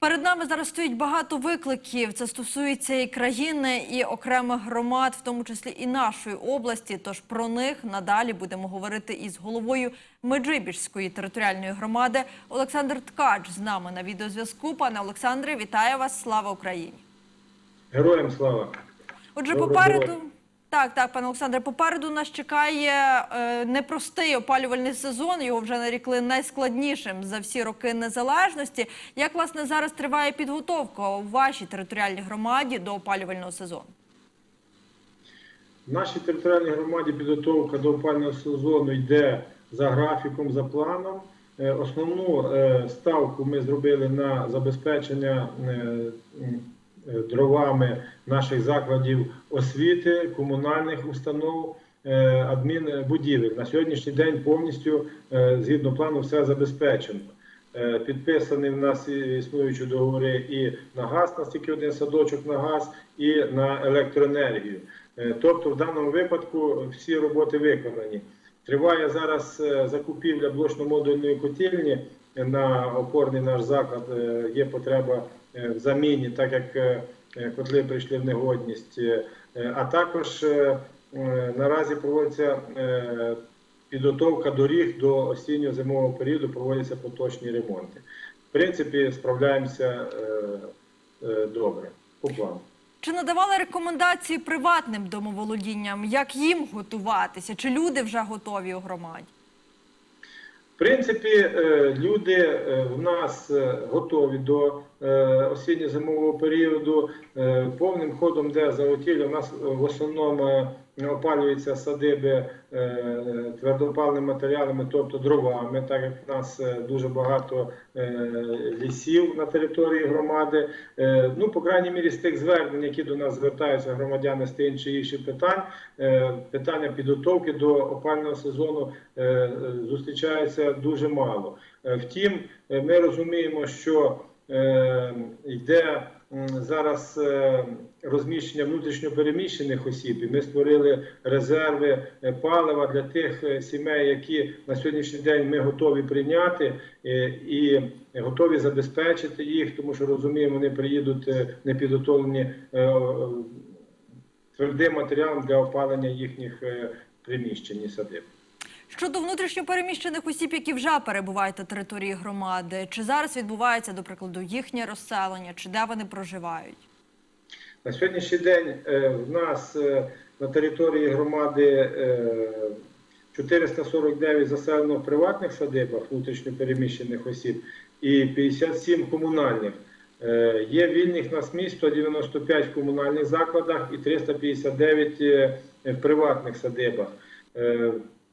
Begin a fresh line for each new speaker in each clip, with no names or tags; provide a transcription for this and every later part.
Перед нами зараз стоїть багато викликів. Це стосується і країни, і окремих громад, в тому числі і нашої області. Тож про них надалі будемо говорити із головою Меджибіжської територіальної громади. Олександр Ткач з нами на відеозв'язку. Пане Олександре, вітаю вас! Слава Україні!
Героям слава!
Отже,
Доброго
попереду. Так, так, пане Олександре, попереду нас чекає е, непростий опалювальний сезон. Його вже нарікли найскладнішим за всі роки незалежності. Як власне зараз триває підготовка у вашій територіальній громаді до опалювального сезону?
В нашій територіальній громаді підготовка до опального сезону йде за графіком, за планом. Е, Основну е, ставку ми зробили на забезпечення е, дровами наших закладів освіти, комунальних установ, е, адмінбудівель. На сьогоднішній день повністю е, згідно плану все забезпечено. Е, Підписані в нас існуючі договори і на газ, у нас тільки один садочок на газ, і на електроенергію. Е, Тобто, в даному випадку всі роботи виконані. Триває зараз е, закупівля блочно-модульної котельні на опорний наш заклад. Е, Є потреба е, в заміні, так як е, е, котли прийшли в негодність. Е, е, А також е, е, наразі проводиться е, підготовка доріг до осінньо-зимового періоду, проводяться поточні ремонти. В принципі, справляємося е, е, добре по плану.
Чи надавали рекомендації приватним домоволодінням, як їм готуватися? Чи люди вже готові у громаді?
Принципі, е, люди е, в нас е, готові до осінньо-зимового періоду. Повним ходом де заготівля. У нас в основному опалюються садиби е, твердопальними матеріалами, тобто дровами, так як в нас е, дуже багато е, лісів на території громади. Е, Ну, по крайній мірі, з тих звернень, які до нас звертаються громадяни з тих чи інших питань, е, питання підготовки до опального сезону е, е, зустрічається дуже мало. Е, Втім, е, ми розуміємо, що е, йде зараз е, розміщення внутрішньопереміщених осіб, ми створили резерви е, палива для тих е, сімей, які на сьогоднішній день ми готові прийняти і готові забезпечити їх, тому що розуміємо, вони приїдуть непідготовлені твердим матеріалом для опалення їхніх приміщень і садиб.
Щодо внутрішньопереміщених осіб, які вже перебувають на території громади, чи зараз відбувається, до прикладу, їхнє розселення, чи де вони проживають?
На сьогоднішній день е, в нас е, на території громади е, 449 заселено в приватних садибах внутрішньопереміщених осіб і 57 комунальних. Е, Є вільних нас місць 195 в комунальних закладах і 359 е, в приватних садибах.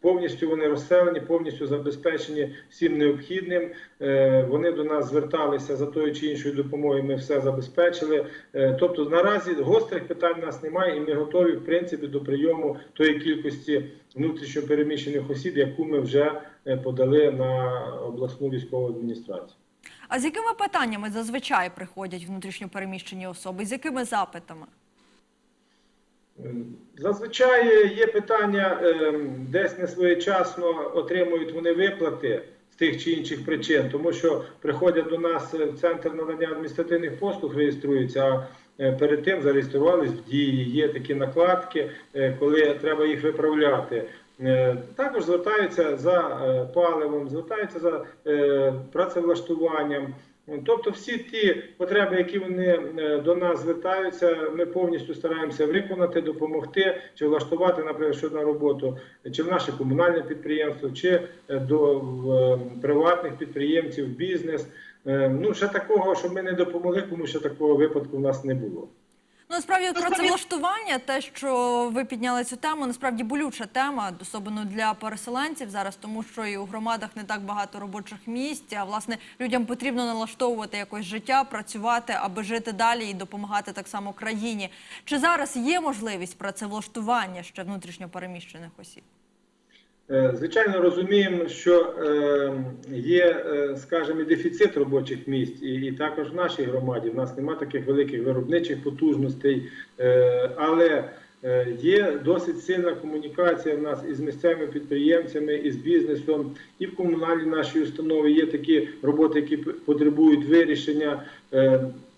Повністю вони розселені, повністю забезпечені всім необхідним. Е, Вони до нас зверталися за тою чи іншою допомогою. Ми все забезпечили. Е, Тобто наразі гострих питань у нас немає, і ми готові в принципі до прийому тої кількості внутрішньо переміщених осіб, яку ми вже е, подали на обласну військову адміністрацію.
А з якими питаннями зазвичай приходять внутрішньопереміщені особи? З якими запитами?
Зазвичай є питання, ем, десь не своєчасно отримують вони виплати з тих чи інших причин, тому що приходять до нас в центр надання адміністративних послуг, реєструються. А е, перед тим зареєструвались в дії. Є такі накладки, е, коли треба їх виправляти. Е, Також звертаються за е, паливом, звертаються за е, працевлаштуванням. Тобто всі ті потреби, які вони е, до нас звертаються, ми повністю стараємося виконати, допомогти чи влаштувати, наприклад, що на роботу, чи в наше комунальне підприємство, чи е, до е, приватних підприємців, бізнес. Ну, ще такого, щоб ми не допомогли, тому що такого випадку в нас не було.
Насправді працевлаштування, те, що ви підняли цю тему, насправді болюча тема, особливо для переселенців зараз, тому що і у громадах не так багато робочих місць. А власне людям потрібно налаштовувати якось життя, працювати, аби жити далі і допомагати так само країні. Чи зараз є можливість працевлаштування ще внутрішньо переміщених осіб?
Е, Звичайно, розуміємо, що е, є, е, скажімо, дефіцит робочих місць, і, також в нашій громаді в нас немає таких великих виробничих потужностей, але Є досить сильна комунікація в нас із місцевими підприємцями, із бізнесом, і в комунальній нашій установі є такі роботи, які потребують вирішення.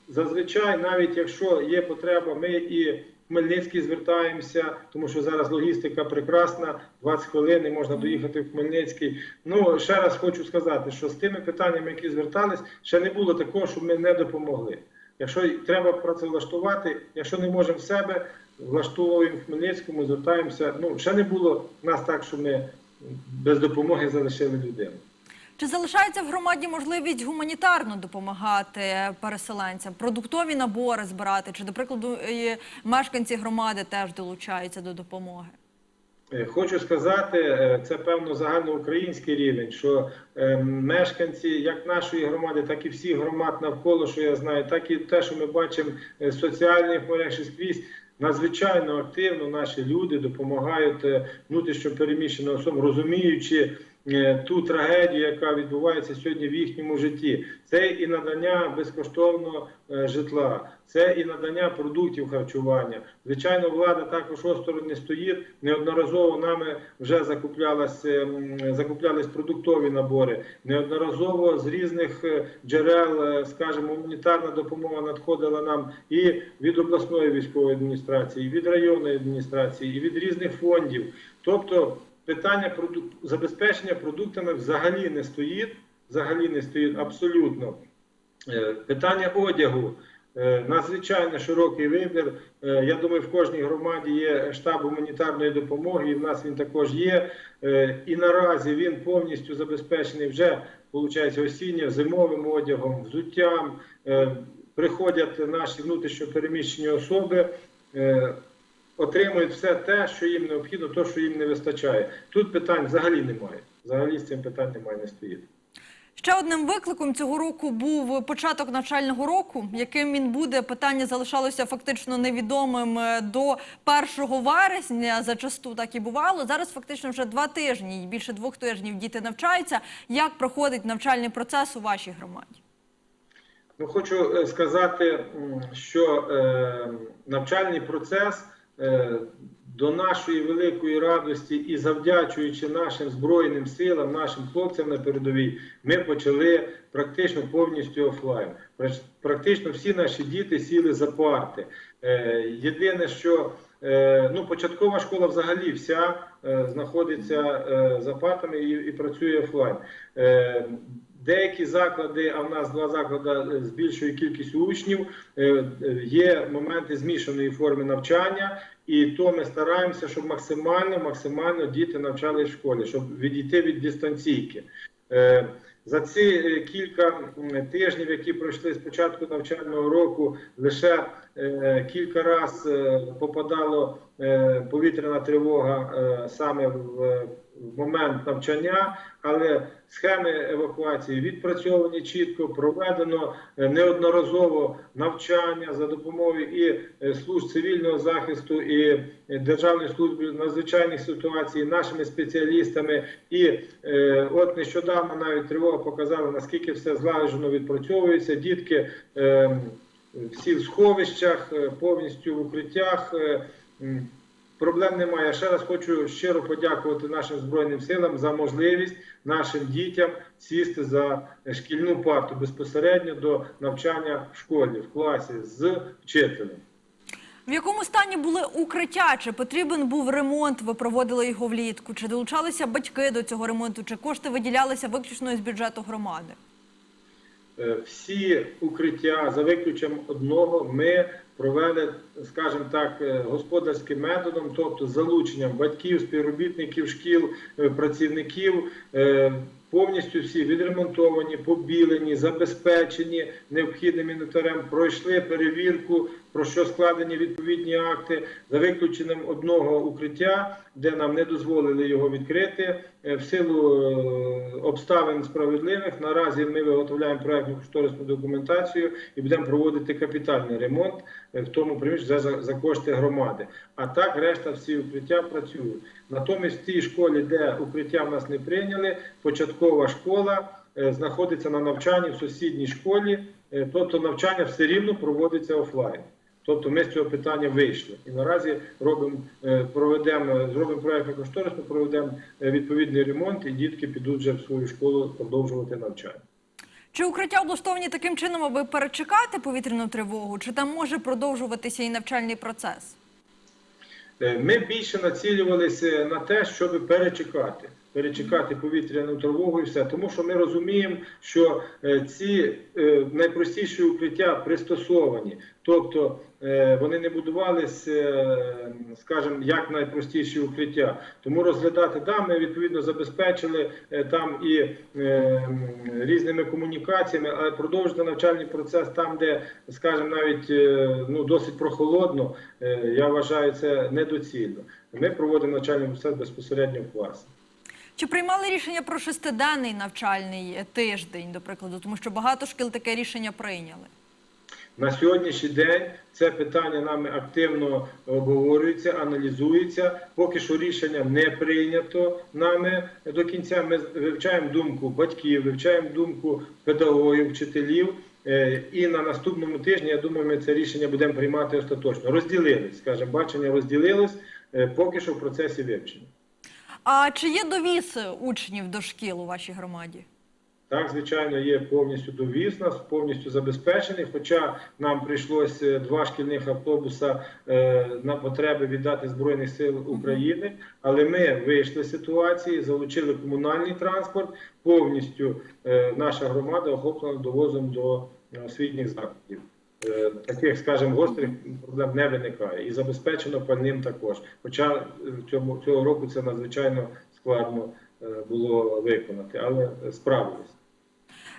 Зазвичай, навіть якщо є потреба, ми і Хмельницький звертаємося, тому що зараз логістика прекрасна, 20 хвилин і можна доїхати в Хмельницький. Ну ще раз хочу сказати, що з тими питаннями, які звертались, ще не було такого, щоб ми не допомогли. Якщо треба працевлаштувати, якщо не можемо в себе, влаштовуємо в Хмельницькому, звертаємося. Ну ще не було нас так, що ми без допомоги залишили людину.
Чи залишається в громаді можливість гуманітарно допомагати переселенцям, продуктові набори збирати? Чи, до прикладу, мешканці громади теж долучаються до допомоги?
Е, Хочу сказати, е, це певно загальноукраїнський рівень, що е, мешканці як нашої громади, так і всіх громад навколо, що я знаю, так і те, що ми бачимо в соціальних мережах скрізь. Надзвичайно активно наші люди допомагають внутрішньо переміщеним особам, розуміючи ту трагедію, яка відбувається сьогодні в їхньому житті. Це і надання безкоштовного е, житла, це і надання продуктів харчування. Звичайно, влада також осторонь не стоїть. Неодноразово нами вже закуплялись, е, закуплялись продуктові набори. Неодноразово з різних е, джерел, е, скажімо, гуманітарна допомога надходила нам і від обласної військової адміністрації, і від районної адміністрації, і від різних фондів. Тобто питання забезпечення продуктами взагалі не стоїть. Взагалі не стоїть абсолютно. Е, Питання одягу. Е, Надзвичайно широкий вибір. Е, Я думаю, в кожній громаді є штаб гуманітарної допомоги, і в нас він також є. І наразі він повністю забезпечений вже, виходить, осінньо-зимовим одягом, взуттям. Приходять наші внутрішньо переміщені особи, отримують все те, що їм необхідно, то, що їм не вистачає. Тут питань взагалі немає. Взагалі з цим питань немає, не стоїть.
Ще одним викликом цього року був початок навчального року. Яким він буде, питання залишалося фактично невідомим е, до 1 вересня. Зачасту так і бувало. Зараз фактично вже два тижні, і більше двох тижнів діти навчаються. Як проходить навчальний процес у вашій громаді?
Ну, хочу е, сказати, що е, навчальний процес до нашої великої радості і завдячуючи нашим Збройним силам, нашим хлопцям на передовій, ми почали практично повністю офлайн. Практично всі наші діти сіли за парти. Е, єдине, що е, ну, початкова школа взагалі вся е, знаходиться е, за партами і, і працює офлайн. Деякі заклади, а в нас два заклади з більшою кількістю учнів, е, е, є моменти змішаної форми навчання, і то ми стараємося, щоб максимально, максимально діти навчались в школі, щоб відійти від дистанційки. Е, За ці кілька тижнів, які пройшли з початку навчального року, лише кілька разів попадало е, повітряна тривога саме в в момент навчання, але схеми евакуації відпрацьовані чітко, проведено е, неодноразово навчання за допомогою і е, служб цивільного захисту, і е, Державної служби надзвичайних ситуацій, нашими спеціалістами. І е, от нещодавно навіть тривога показала, наскільки все злагоджено відпрацьовується. Дітки е, всі в сховищах, повністю в укриттях. е, Проблем немає. Ще раз хочу щиро подякувати нашим збройним силам за можливість нашим дітям сісти за шкільну парту безпосередньо до навчання в школі, в класі з вчителем.
В якому стані були укриття? Чи потрібен був ремонт? Ви проводили його влітку? Чи долучалися батьки до цього ремонту? Чи кошти виділялися виключно із бюджету громади?
Е, Всі укриття за виключенням одного ми провели, скажімо так, е, господарським методом, тобто залученням батьків, співробітників шкіл, е, працівників. е, Повністю всі відремонтовані, побілені, забезпечені необхідним інвентарем, пройшли перевірку, про що складені відповідні акти, за виключенням одного укриття, де нам не дозволили його відкрити в силу обставин справедливих. Наразі ми виготовляємо проектну кошторисну документацію і будемо проводити капітальний ремонт в тому приміщенні за, за кошти громади. А так решта всі укриття працюють. Натомість в тій школі, де укриття в нас не прийняли, початкова школа е, знаходиться на навчанні в сусідній школі, е, тобто навчання все рівно проводиться офлайн. Тобто ми з цього питання вийшли. І наразі робимо, е, проведемо, зробимо проєктно кошторисно, проведемо е, відповідний ремонт, і дітки підуть вже в свою школу продовжувати навчання.
Чи укриття облаштовані таким чином, аби перечекати повітряну тривогу, чи там може продовжуватися і навчальний процес?
Е, Ми більше націлювалися на те, щоб перечекати. Перечекати повітряну тривогу і все. Тому що ми розуміємо, що е, ці е, найпростіші укриття пристосовані. Тобто е, вони не будувалися, скажімо, як найпростіші укриття. Тому розглядати да, ми відповідно забезпечили там і різними комунікаціями, але продовжити навчальний процес там, де, скажімо, навіть ну, досить прохолодно, я вважаю це недоцільно. Ми проводимо навчальний процес безпосередньо в класі.
Чи приймали рішення про шестиденний навчальний тиждень, до прикладу, тому що багато шкіл таке рішення прийняли?
На сьогоднішній день це питання нами активно обговорюється, аналізується. Поки що рішення не прийнято нами до кінця. Ми вивчаємо думку батьків, вивчаємо думку педагогів, вчителів. Е, І на наступному тижні, я думаю, ми це рішення будемо приймати остаточно. Розділились, скажімо, бачення розділилось, е, поки що в процесі вивчення.
А чи є довіс учнів до шкіл у вашій громаді?
Так, звичайно, є повністю довіз нас, повністю забезпечений. Хоча нам прийшлося два шкільних автобуса е, на потреби віддати Збройних сил України, але ми вийшли з ситуації, залучили комунальний транспорт. Повністю е, наша громада охоплена довозом до е, освітніх закладів. Е, Таких, скажімо, гострих проблем не виникає і забезпечено пальним також. Хоча е, цьому цього року це надзвичайно складно е, було виконати, але справились.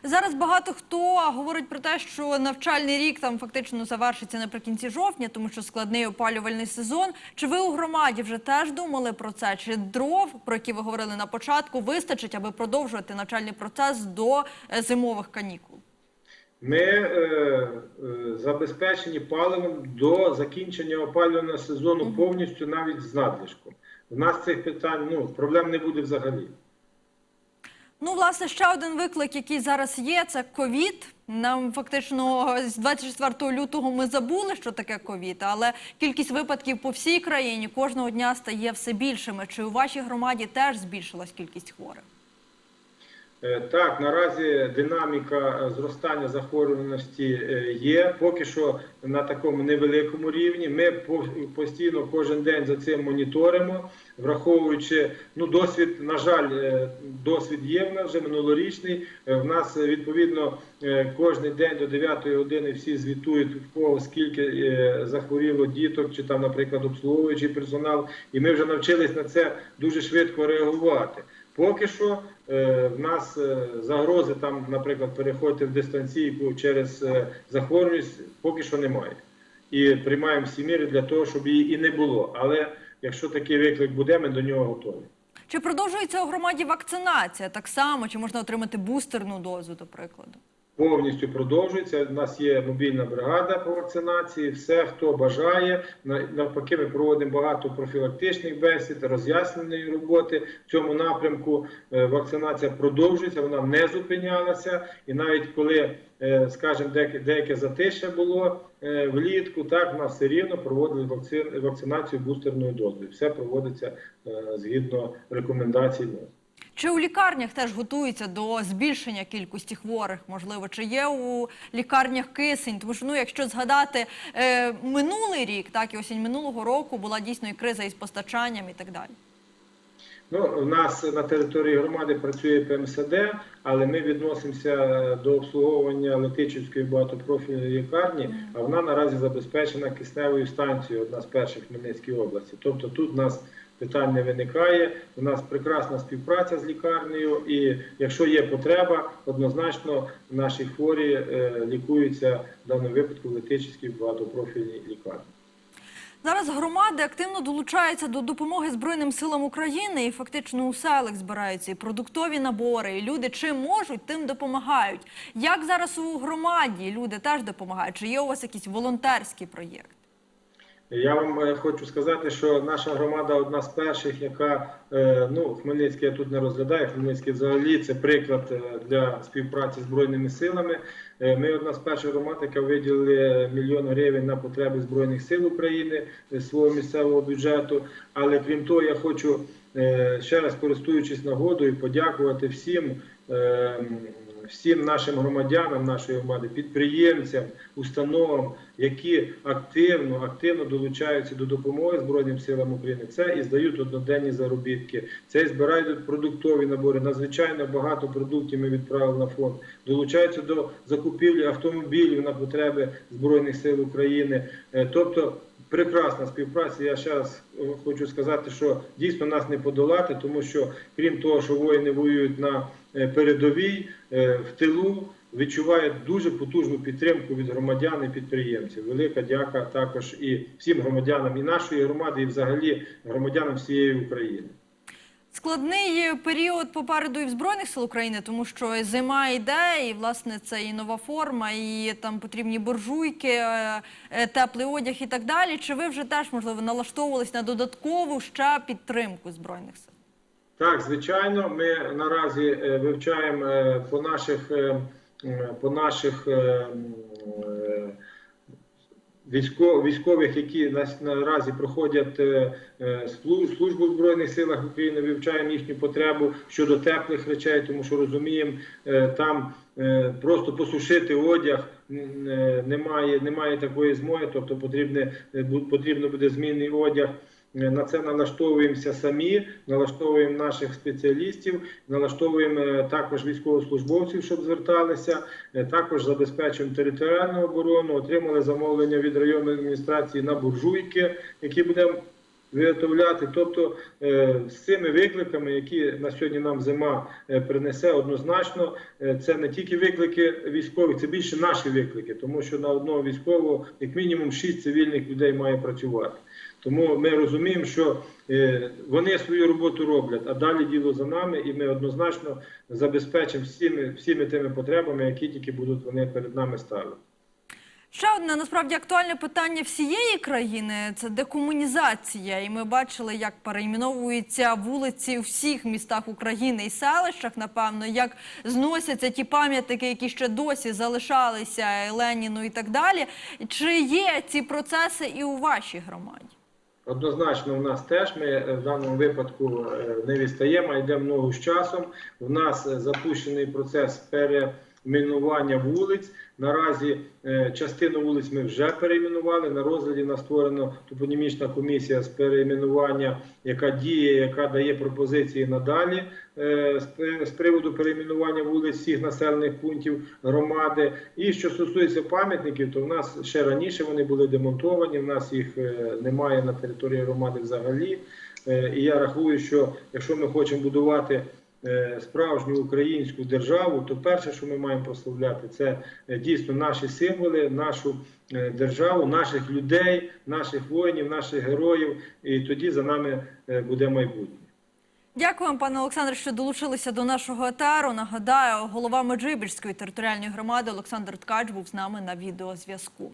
Зараз багато хто говорить про те, що навчальний рік там фактично завершиться наприкінці жовтня, тому що складний опалювальний сезон. Чи ви у громаді вже теж думали про це? Чи дров, про які ви говорили на початку, вистачить, аби продовжувати навчальний процес до зимових канікул?
Ми е, е, забезпечені паливом до закінчення опалювального сезону повністю навіть з надлишком. У нас цих питань ну, проблем не буде взагалі.
Ну, власне, ще один виклик, який зараз є, це ковід. Нам фактично з 24 лютого ми забули, що таке ковід, але кількість випадків по всій країні кожного дня стає все більшими. Чи у вашій громаді теж збільшилась кількість хворих?
Е, Так, наразі динаміка е, зростання захворюваності е, є. Поки що на такому невеликому рівні. Ми постійно кожен день за цим моніторимо, враховуючи ну досвід, на жаль, досвід є в нас вже минулорічний. В нас відповідно кожен день до 9 години всі звітують в кого скільки захворіло діток, чи там, наприклад, обслуговуючий персонал. І ми вже навчились на це дуже швидко реагувати. Поки що в нас е, загрози там, наприклад, переходити в дистанційку через е, захворюваність, поки що немає. І приймаємо всі міри для того, щоб її і не було. Але якщо такий виклик буде, ми до нього готові.
Чи продовжується у громаді вакцинація так само? Чи можна отримати бустерну дозу, до прикладу?
Повністю продовжується. У нас є мобільна бригада по вакцинації. Все, хто бажає. Навпаки, ми проводимо багато профілактичних бесід, роз'ясненої роботи в цьому напрямку. Е, Вакцинація продовжується, вона не зупинялася. І навіть коли, е, скажімо, деяке, деяке затище було е, влітку, так нас все рівно проводили вакцин, вакцинацію бустерною дозою. Все проводиться згідно рекомендацій.
Чи у лікарнях теж готуються до збільшення кількості хворих? Можливо, чи є у лікарнях кисень? Тому що ну, якщо згадати е, минулий рік, так і осінь минулого року була дійсно і криза із постачанням і так далі.
Ну, у нас на території громади працює ПМСД, але ми відносимося до обслуговування Летичівської багатопрофільної лікарні, а вона наразі забезпечена кисневою станцією, одна з перших в Хмельницькій області. Тобто тут у нас питань не виникає. У нас прекрасна співпраця з лікарнею, і якщо є потреба, однозначно наші хворі е, лікуються в даному випадку в Летичівській багатопрофільній лікарні.
Зараз громади активно долучаються до допомоги Збройним силам України і фактично у селах збираються і продуктові набори, і люди чим можуть, тим допомагають. Як зараз у громаді люди теж допомагають? Чи є у вас якийсь волонтерський проєкт?
Я вам е, хочу сказати, що наша громада одна з перших, яка е, ну Хмельницький я тут не розглядаю. Хмельницький взагалі це приклад е, для співпраці з збройними силами. Ми одна з перших громад, яка виділили мільйон гривень на потреби збройних сил України свого місцевого бюджету. Але крім того, я хочу ще раз користуючись нагодою, подякувати всім. Всім нашим громадянам нашої громади, підприємцям, установам, які активно, активно долучаються до допомоги Збройним силам України. Це і здають одноденні заробітки, це і збирають продуктові набори. Надзвичайно багато продуктів ми відправили на фонд. Долучаються до закупівлі автомобілів на потреби Збройних сил України. Е, Тобто прекрасна співпраця. Я ще хочу сказати, що дійсно нас не подолати, тому що крім того, що воїни воюють на е, передовій, е, в тилу відчувають дуже потужну підтримку від громадян і підприємців. Велика дяка також і всім громадянам і нашої громади, і взагалі громадянам всієї України.
Складний період попереду і в Збройних сил України, тому що зима йде, і власне це і нова форма, і там потрібні буржуйки, е, е, теплий одяг і так далі. Чи ви вже теж можливо налаштовувались на додаткову ще підтримку збройних сил?
Так, звичайно, ми наразі е, вивчаємо по наших по наших військових, які наразі проходять е, е, слу- службу в Збройних силах України, вивчаємо їхню потребу щодо теплих речей, тому що розуміємо, е, там просто посушити одяг немає, немає такої змоги, тобто потрібне, потрібно буде змінний одяг. Е, На це налаштовуємося самі, налаштовуємо наших спеціалістів, налаштовуємо е, також військовослужбовців, щоб зверталися. Е, Також забезпечуємо територіальну оборону, отримали замовлення від районної адміністрації на буржуйки, які будемо виготовляти. Тобто з цими викликами, які на сьогодні нам зима принесе, однозначно це не тільки виклики військових, це більше наші виклики, тому що на одного військового як мінімум 6 цивільних людей має працювати. Тому ми розуміємо, що е, вони свою роботу роблять, а далі діло за нами, і ми однозначно забезпечимо всіми, всіми тими потребами, які тільки будуть вони перед нами ставити.
Ще одне насправді актуальне питання всієї країни це декомунізація. І ми бачили, як перейменовуються вулиці у всіх містах України і селищах, напевно, як зносяться ті пам'ятники, які ще досі залишалися Леніну і так далі. Чи є ці процеси і у вашій громаді?
Однозначно, в нас теж ми е, в даному випадку е, не відстаємо, йдемо ногу з часом. У нас е, запущений процес перейменування вулиць. Наразі е, частину вулиць ми вже перейменували. На розгляді нас створена топонімічна комісія з перейменування, яка діє, яка дає пропозиції надалі е, з приводу перейменування вулиць всіх населених пунктів громади. І що стосується пам'ятників, то в нас ще раніше вони були демонтовані. В нас їх е, немає на території громади взагалі. Е, І я рахую, що якщо ми хочемо будувати е, справжню українську державу, то перше, що ми маємо прославляти, це е, дійсно наші символи, нашу е, державу, наших людей, наших воїнів, наших героїв. І тоді за нами е, буде майбутнє.
Дякую вам, пане Олександре, що долучилися до нашого етеру. Нагадаю, голова Меджибірської територіальної громади Олександр Ткач був з нами на відеозв'язку.